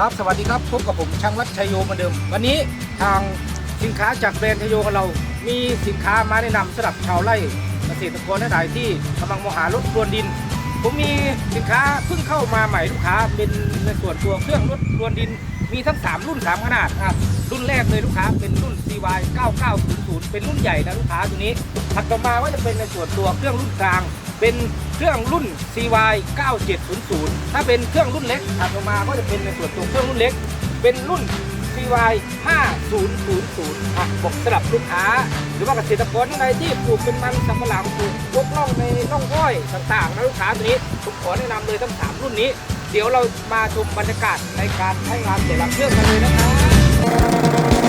ครับสวัสดีครับพบกับผมช่างรัชชัยโยเหมือนเดิม วันนี้ทางสินค้าจากแบรนด์ชยโยของเรา มีสินค้ามาแนะนำสำหรับชาวไร่เกษตรกรทั้งหลายที่กำลังมองหารถรวนดิน ผมมีสินค้าเพิ่งเข้ามาใหม่ลูกค้า เป็นในส่วนตัวเครื่องรถรวนดิน มีทั้ง 3 รุ่น 3 ขนาดอะรุ่นแรกเลยลูกค้าเป็นรุ่น CY 9900 เป็นรุ่นใหญ่นะลูกค้าตัวนี้ถัดต่อมาว่าจะเป็นในส่วนตัวเครื่องรุ่นกลาง เป็นเครื่องรุ่น CY 9700 ถ้าเป็นเครื่องรุ่นเล็กถัดออกมาก็จะเป็นในส่วนตัวเครื่องรุ่นเล็ก เป็นรุ่น CY 5000อะบอกสำหรับลูกค้า หรือว่าเกษตรกรท่านใดที่ปลูกเป็นมันสำปะหลังปลูกพวกล่องในร่องอ้อยต่างๆนะลูกค้าตัวนี้ผมขอแนะนำเลยทั้ง3รุ่นนี้ เดี๋ยวเรามาชมบรรยากาศในการใช้งานแต่ละเครื่องกันเลยนะครับ